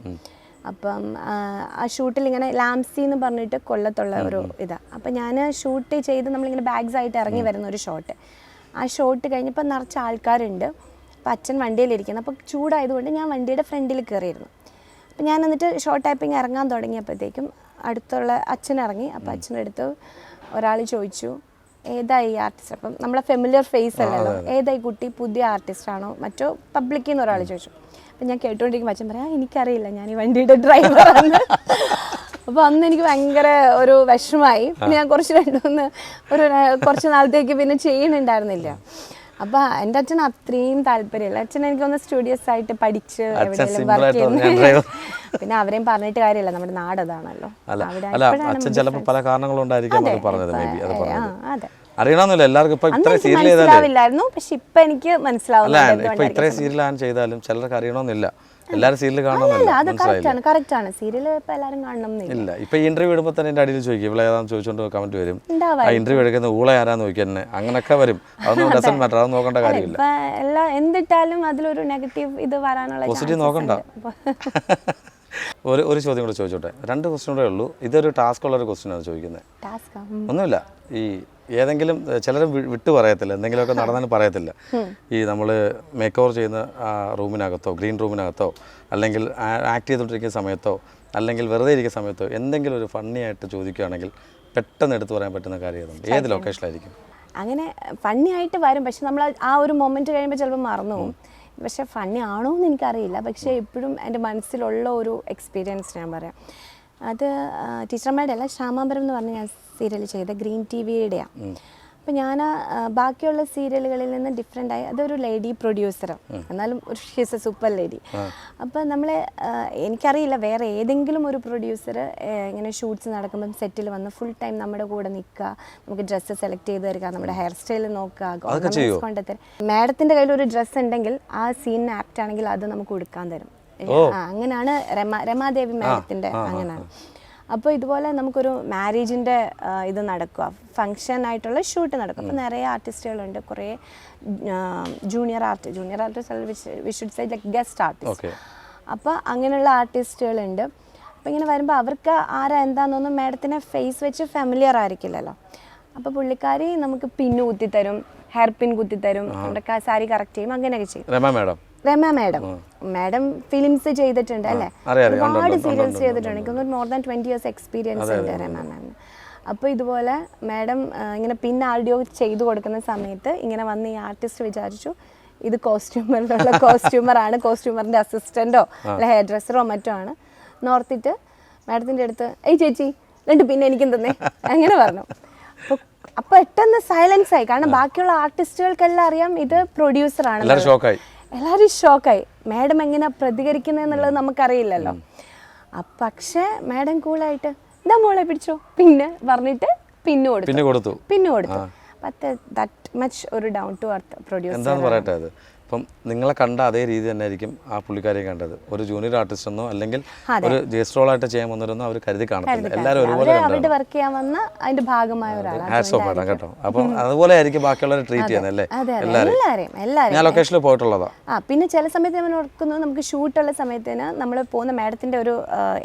അപ്പം ആ, ആ ഷൂട്ടിൽ ഇങ്ങനെ ലാംസി എന്ന് പറഞ്ഞിട്ട് കൊല്ലത്തുള്ള ഒരു ഇതാണ് അപ്പം ഞാൻ ഷൂട്ട് ചെയ്ത് നമ്മളിങ്ങനെ ബാഗ്സ് ആയിട്ട് ഇറങ്ങി വരുന്ന ഒരു ഷോട്ട്. ആ ഷോട്ട് കഴിഞ്ഞപ്പോൾ നിറച്ച് ആൾക്കാരുണ്ട്. അപ്പം അച്ഛൻ വണ്ടിയിലിരിക്കുന്നു. അപ്പോൾ ചൂടായതുകൊണ്ട് ഞാൻ വണ്ടിയുടെ ഫ്രണ്ടിൽ കയറിയിരുന്നു. അപ്പോൾ ഞാൻ എന്നിട്ട് ഷോർട്ട് ടൈപ്പിംഗ് ഇറങ്ങാൻ തുടങ്ങിയപ്പോഴത്തേക്കും അടുത്തുള്ള അച്ഛൻ ഇറങ്ങി. അപ്പോൾ അച്ഛന്റെ അടുത്ത് ഒരാൾ ചോദിച്ചു ഏതായി ഈ ആർട്ടിസ്റ്റ് അപ്പം നമ്മളെ ഫെമിലിയർ ഫേസ് അല്ലല്ലോ. ഏതായി ഈ കുട്ടി? പുതിയ ആർട്ടിസ്റ്റ് ആണോ? മറ്റോ പബ്ലിക്കിൽ നിന്ന് ഒരാൾ ചോദിച്ചു. അപ്പം ഞാൻ കേട്ടുകൊണ്ടിരിക്കുമ്പോൾ അച്ഛൻ പറയാം "ആ, എനിക്കറിയില്ല. ഞാൻ ഈ വണ്ടിയുടെ ഡ്രൈവറാണ് അപ്പോൾ അന്ന് എനിക്ക് ഭയങ്കര ഒരു വിഷമായി പിന്നെ ഞാൻ കുറച്ച് രണ്ടുമൂന്ന് ഒരു കുറച്ച് നാളത്തേക്ക് പിന്നെ ചെയ്യുന്നുണ്ടായിരുന്നില്ല അപ്പോൾ എന്റെ അച്ഛൻ അത്രയും താല്പര്യമില്ല. അച്ഛൻ എനിക്ക് ഒന്ന് സ്റ്റുഡിയസ് ആയിട്ട് പഠിച്ച്. പിന്നെ അവരെയും പറഞ്ഞിട്ട് കാര്യമില്ല. നമ്മുടെ നാട് അതാണല്ലോ. അല്ല അച്ഛൻ ചിലപ്പോൾ പല കാരണങ്ങളുണ്ടായിരിക്കാം അത് പറഞ്ഞത് മേ ബി അത് പറഞ്ഞത്. അറിയണമെന്നില്ല എല്ലാവർക്കും ഇപ്പൊ ഇത്ര സീരിയൽ ചെയ്താലേ. പക്ഷെ ഇപ്പൊ എനിക്ക് മനസ്സിലാവുന്നുണ്ട് ഇപ്പൊ ഇത്രയും സീരിയൽ ആൻ ചെയ്താലും ചിലർക്ക് അറിയണമെന്നില്ല. എല്ലാവരും സീരിയൽ അല്ല അത് മനസ്സിലായില്ല? കറക്റ്റ് ആണ് കറക്റ്റ് ആണ്. സീരിയൽ ഇപ്പൊ എല്ലാരും കാണണം ഇല്ല ഇപ്പൊ ഇന്റർവ്യൂ ഇടുമ്പോൾ തന്നെ എന്റെ അടിയിൽ ചോദിക്കും ഇവിടെ ഏതാണ് ചോദിച്ചുകൊണ്ട് കമന്റ് വരും. ആ ഇന്റർവ്യൂ എടുക്കുന്ന ഊള ആരാന്ന് നോക്കി തന്നെ അങ്ങനൊക്കെ വരും. അതൊന്നും ഡസൻ മാറ്റർ അത് നോക്കേണ്ട കാര്യമില്ല. ഇപ്പോ എല്ലാ എന്തിട്ടാലും അതിലൊരു നെഗറ്റീവ് ഇത് വരാനുള്ള പോസിറ്റീവ് നോക്കണ്ട. ഒരു ഒരു ചോദ്യം കൂടെ ചോദിച്ചോട്ടെ. രണ്ട് ക്വസ്റ്റ്യൻ കൂടെ ഉള്ളൂ. ഇതൊരു ടാസ്ക് ഉള്ള ഒരു ക്വസ്റ്റ്യൻ ആണ് ചോദിക്കുന്നത് ടാസ്ക് ഒന്നുമില്ല. ഈ ഏതെങ്കിലും ചിലർ വിട്ടു പറയത്തില്ല. എന്തെങ്കിലുമൊക്കെ നടന്നാലും പറയത്തില്ല. ഈ നമ്മൾ മേക്ക് ഓവർ ചെയ്യുന്ന റൂമിനകത്തോ ഗ്രീൻ റൂമിനകത്തോ അല്ലെങ്കിൽ ആക്ട് ചെയ്തുകൊണ്ടിരിക്കുന്ന സമയത്തോ അല്ലെങ്കിൽ വെറുതെ ഇരിക്കുന്ന സമയത്തോ എന്തെങ്കിലും ഒരു ഫണ്ണി ആയിട്ട് ചോദിക്കുകയാണെങ്കിൽ പെട്ടെന്ന് എടുത്തു പറയാൻ പറ്റുന്ന കാര്യം ഏതാണ് ഏത് ലൊക്കേഷനിലായിരിക്കും അങ്ങനെ ഫണ്ണി ആയിട്ട് വരും. പക്ഷെ നമ്മൾ ആ ഒരു മൊമെന്റ് കഴിയുമ്പോൾ ചിലപ്പോൾ മറന്നു പോകും പക്ഷെ ഫണ്ണി ആണോ എന്ന് എനിക്കറിയില്ല. പക്ഷേ ഇപ്പോഴും എന്റെ മനസ്സിലുള്ള ഒരു എക്സ്പീരിയൻസ് ഞാൻ പറയാം. അത് ടീച്ചർമാരുടെ അല്ല ശ്യാമാമ്പരം എന്ന് പറഞ്ഞ് ഞാൻ സീരിയൽ ചെയ്ത ഗ്രീൻ ടി വിയുടെയാണ് അപ്പം ഞാൻ ബാക്കിയുള്ള സീരിയലുകളിൽ നിന്ന് ഡിഫറെന്റ് ആയി. അതൊരു ലേഡി പ്രൊഡ്യൂസർ എന്നാലും ഒരു ഷീസ് എ സൂപ്പർ ലേഡി അപ്പം നമ്മൾ എനിക്കറിയില്ല വേറെ ഏതെങ്കിലും ഒരു പ്രൊഡ്യൂസർ ഇങ്ങനെ ഷൂട്ട്സ് നടക്കുമ്പം സെറ്റിൽ വന്ന് ഫുൾ ടൈം നമ്മുടെ കൂടെ നിൽക്കുക നമുക്ക് ഡ്രസ്സ് സെലക്ട് ചെയ്ത് തരിക നമ്മുടെ ഹെയർ സ്റ്റൈൽ നോക്കുക കൊണ്ട് കൊണ്ടുതരും മാഡത്തിന്റെ കയ്യിൽ ഒരു ഡ്രസ്സ് ഉണ്ടെങ്കിൽ ആ സീനിന് ആപ്റ്റ് ആണെങ്കിൽ അത് നമുക്ക് കൊടുക്കാൻ തരും. അങ്ങനെയാണ് രമ രമാദേവി മാഡത്തിന്റെ അങ്ങനെയാണ് അപ്പോൾ ഇതുപോലെ നമുക്കൊരു മാരേജിന്റെ ഇത് നടക്കുക. ഫങ്ഷൻ ആയിട്ടുള്ള ഷൂട്ട് നടക്കും. അപ്പോൾ നിറയെ ആർട്ടിസ്റ്റുകളുണ്ട്. കുറേ junior artist junior artist we should say like guest artist അപ്പോൾ അങ്ങനെയുള്ള ആർട്ടിസ്റ്റുകളുണ്ട്. അപ്പോൾ ഇങ്ങനെ വരുമ്പോൾ അവർക്ക് ആരാ എന്താണെന്നൊന്നും മാഡത്തിനെ ഫേസ് വെച്ച് ഫെമിലിയർ ആയിരിക്കില്ലല്ലോ. അപ്പോൾ പുള്ളിക്കാരി നമുക്ക് പിന്നു കുത്തിത്തരും ഹെയർ പിൻ കുത്തിത്തരും നമ്മുടെ സാരി കറക്റ്റ് ചെയ്യും അങ്ങനെയൊക്കെ ചെയ്യും. Rama madam Rama madam. Madam films ചെയ്തിട്ടുണ്ട് അല്ലേ. ഒരുപാട് സീരിയൽസ് ചെയ്തിട്ടുണ്ട്. എനിക്ക് more than twenty years experience ഉണ്ട് രമ മാമിന് അപ്പോൾ ഇതുപോലെ മാഡം ഇങ്ങനെ പിന്നെ ആഡിയോ ചെയ്തു കൊടുക്കുന്ന സമയത്ത് ഇങ്ങനെ വന്ന് ഈ ആർട്ടിസ്റ്റ് വിചാരിച്ചു ഇത് കോസ്റ്റ്യൂമറിലുള്ള കോസ്റ്റ്യൂമറാണ് കോസ്റ്റ്യൂമറിന്റെ അസിസ്റ്റന്റോ അല്ലെ ഹെയർ ഡ്രസ്സറോ മറ്റോ ആണ്. നോർത്തിട്ട് മാഡത്തിന്റെ അടുത്ത് ഏയ് ചേച്ചി രണ്ട് പിന്നെ എനിക്കും തന്നെ. അങ്ങനെ പറഞ്ഞു. അപ്പോൾ അപ്പോൾ പെട്ടെന്ന് സൈലൻസ് ആയി. കാരണം ബാക്കിയുള്ള ആർട്ടിസ്റ്റുകൾക്കെല്ലാം അറിയാം ഇത് പ്രൊഡ്യൂസർ പ്രൊഡ്യൂസറാണ് എല്ലാവരും ഷോക്കായി മാഡം എങ്ങനെ പ്രതികരിക്കുന്നത് എന്നുള്ളത് നമുക്കറിയില്ലല്ലോ. അ- പക്ഷേ മാഡം കൂളായിട്ട് ഇതാ മോളെ പിടിച്ചോ. പിന്നെ പറഞ്ഞിട്ട് പിന്നെ കൊടുത്തു. പിന്നെ കൊടുത്തു. പിന്നെ കൊടുത്തു. പത്ത് മച്ച് ഒരു ഡൗൺ ടു അർത്ത് പ്രൊഡ്യൂസർ എന്താന്ന് പറയട്ടെ അത്? ഇപ്പം നിങ്ങളെ കണ്ട അതേ രീതി തന്നെ ആയിരിക്കും ആ പുള്ളിക്കാരെ കണ്ടത്. ഒരു ജൂനിയർ ആർട്ടിസ്റ്റ് എന്നോ അല്ലെങ്കിൽ ഒരു ജേസ്ട്രോളായിട്ട് ചെയ്യാൻ വന്നവരൊന്നും അവർ കരുതി കാണത്തില്ല. എല്ലാവരും ഒരുപോലെ അവരുടെ വർക്ക് ചെയ്യാൻ വന്ന അതിന്റെ ഭാഗമായ ഒരാളാണ് ഹാറ്റ്സ് ഓഫ് ആണ് കേട്ടോ. അപ്പം അതുപോലെ ആയിരിക്കും ബാക്കിയുള്ളവരെ ട്രീറ്റ് ചെയ്യുന്നത് അല്ലേ? എല്ലാവരും ഞാൻ ലൊക്കേഷനിൽ പോയിട്ടുള്ളതാ. ആ പിന്നെ ചില സമയത്ത് നമ്മൾ ഓർക്കുന്നത് നമുക്ക് ഷൂട്ടുള്ള സമയത്തിന് നമ്മൾ പോകുന്ന മാഡത്തിന്റെ ഒരു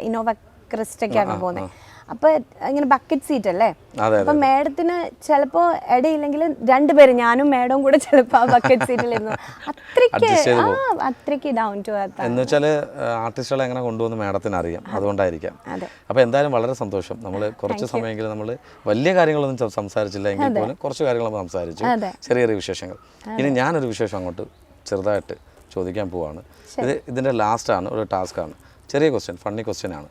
ഇന്നോവ ക്രിസ്റ്റൊക്കെയാണ് പോകുന്നത്. അപ്പൊ ഇങ്ങനെ ബക്കറ്റ് സീറ്റ് അല്ലേ? അപ്പൊ മേഡത്തിന് ചിലപ്പോ ഇടയില്ലെങ്കിൽ രണ്ടുപേര് ഞാനും മേഡവും കൂടെ ചിലപ്പോ ആ ബക്കറ്റ് സീറ്റിലിരുന്നു അത്രയ്ക്ക് ആ അത്രയ്ക്ക് ഡൗൺ ടു എർത്ത് എന്ന് വെച്ചാൽ ആർട്ടിസ്റ്റുകളെ എങ്ങനെ കൊണ്ടുവന്ന് മേഡത്തിന് അറിയാം. അതുകൊണ്ടായിരിക്കാം. അപ്പൊ അപ്പോൾ എന്തായാലും വളരെ സന്തോഷം. നമ്മൾ കുറച്ച് സമയമെങ്കിലും നമ്മൾ വലിയ കാര്യങ്ങളൊന്നും സംസാരിച്ചില്ല എങ്കിൽ പോലും കുറച്ച് കാര്യങ്ങൾ നമ്മൾ സംസാരിച്ചു ചെറിയ ചെറിയ വിശേഷങ്ങൾ. ഇനി ഞാനൊരു വിശേഷം അങ്ങോട്ട് ചെറുതായിട്ട് ചോദിക്കാൻ പോവാണ്. ഇത് ലാസ്റ്റ് ആണ് ഒരു ടാസ്ക് ആണ്. ചെറിയ ക്വസ്റ്റ്യൻ ഫണ്ണി ക്വസ്റ്റ്യൻ ആണ്.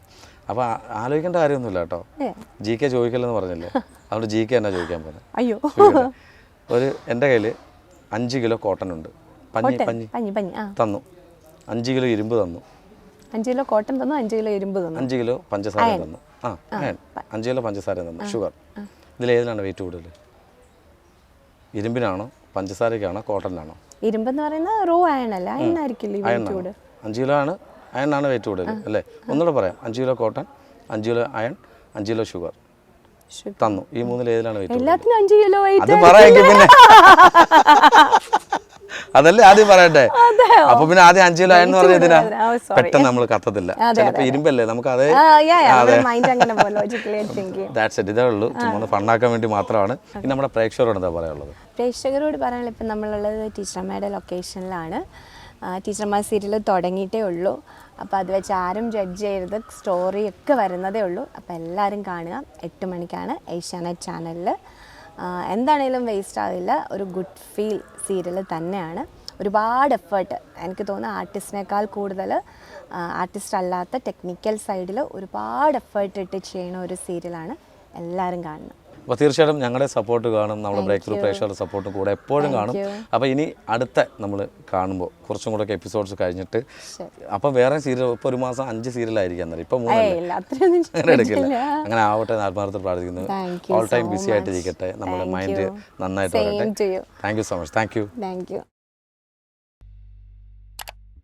അപ്പോൾ ആ- ആലോചിക്കേണ്ട കാര്യമൊന്നുമില്ല കേട്ടോ. ജി കെ ചോദിക്കില്ലെന്ന് പറഞ്ഞില്ലേ? അതുകൊണ്ട് ജി കെ എന്നാ ചോദിക്കാൻ പോകുന്നത് അയ്യോ. ഒരു എന്റെ കയ്യിൽ അഞ്ച് കിലോ കോട്ടൺ ഉണ്ട്. പഞ്ഞി പഞ്ഞി. പഞ്ഞി തന്നു. അഞ്ച് കിലോ ഇരുമ്പ് തന്നു. അഞ്ച് കിലോ കോട്ടൺ തന്നു അഞ്ച് കിലോ ഇരുമ്പ് തന്നു. അഞ്ച് കിലോ പഞ്ചസാര തന്നു. ആ അഞ്ച് കിലോ പഞ്ചസാര തന്നു. ഷുഗർ ഇതിൽ ഏതിനാണ് വെയിറ്റ് കൂടുതൽ ഇരുമ്പിനാണോ പഞ്ചസാരക്കാണോ കോട്ടണിനാണോ ഇരുമ്പെന്ന് പറയുന്നത് റോ അയൺ അല്ല അയണായിരിക്കില്ല അഞ്ച് കിലോ ആണ് അയണാണ് വെയിറ്റ് കൂടുതൽ അല്ലേ? ഒന്നുകൂടെ പറയാം. അഞ്ച് കിലോ കോട്ടൺ അഞ്ച് കിലോ അയൺ അഞ്ച് കിലോ ഷുഗർ. തന്നു. ഈ മൂന്നിൽ ഏതിലാണ് വെയിറ്റ് കൂടുതൽ? എല്ലാത്തിനും അഞ്ച് കിലോ അത് വെയിറ്റ് പറയാമെങ്കിൽ പിന്നെ അതല്ലേ ആദ്യം പറയട്ടെ? അപ്പൊ പിന്നെ ആദ്യം അഞ്ചു കിലോ എന്ന് പറഞ്ഞ ഇതിനാ. Oh. പെട്ടെന്ന് നമ്മൾ കത്തത്തില്ല. ചിലപ്പോ ഇരുമ്പല്ലേ? നമുക്ക് അതേ ദാറ്റ്സ് ഇറ്റ് ഇതേ ഉള്ളൂ. ചുമ്മാ ഫണ്ണാക്കാൻ വേണ്ടി മാത്രമാണ്. ഇനി നമ്മുടെ പ്രേക്ഷകരോട് എന്താ പറയാനുള്ളത്? പ്രേക്ഷകരോട് പറയാനുള്ള ഇപ്പം നമ്മളുള്ളത് ടീച്ചർമാരുടെ ലൊക്കേഷനിലാണ് ടീച്ചർമാർ സീരിയൽ തുടങ്ങിയിട്ടേ ഉള്ളൂ. അപ്പോൾ അത് വെച്ച് ആരും ജഡ്ജ് ചെയ്യരുത്. സ്റ്റോറിയൊക്കെ വരുന്നതേ ഉള്ളൂ. അപ്പോൾ എല്ലാവരും കാണുക. എട്ട് മണിക്കാണ് ഏഷ്യാനെറ്റ് ചാനലിൽ എന്താണേലും വേസ്റ്റ് ആവില്ല. ഒരു ഗുഡ് ഫീൽ സീരിയൽ തന്നെയാണ്. ഒരുപാട് എഫേർട്ട് എനിക്ക് തോന്നുന്നു ആർട്ടിസ്റ്റിനേക്കാൾ കൂടുതൽ ആർട്ടിസ്റ്റ് അല്ലാത്ത ടെക്നിക്കൽ സൈഡിൽ ഒരുപാട് എഫേർട്ട് ഇട്ട് ചെയ്യുന്ന ഒരു സീരിയലാണ് എല്ലാവരും കാണുന്നത്. അപ്പോൾ തീർച്ചയായിട്ടും ഞങ്ങളുടെ സപ്പോർട്ട് കാണും നമ്മുടെ ബ്രേക്ക് ത്രൂ പ്രേക്ഷകരുടെ സപ്പോർട്ടും കൂടെ എപ്പോഴും കാണും. അപ്പോൾ ഇനി അടുത്ത നമ്മൾ കാണുമ്പോൾ കുറച്ചും കൂടെ എപ്പിസോഡ്സ് കഴിഞ്ഞിട്ട് അപ്പോൾ വേറെ സീരിയൽ ഇപ്പോൾ ഒരു മാസം അഞ്ച് സീരിയലായിരിക്കും അന്നേരം ഇപ്പോൾ മൂന്ന് എടുക്കില്ല. അങ്ങനെ ആവട്ടെ ആത്മാർത്ഥത്തിൽ പ്രാർത്ഥിക്കുന്നു. ഓൾ ടൈം ബിസി ആയിട്ടിരിക്കട്ടെ. നമ്മുടെ മൈൻഡ് നന്നായിട്ട് വരട്ടെ. Thank you so much thank you thank you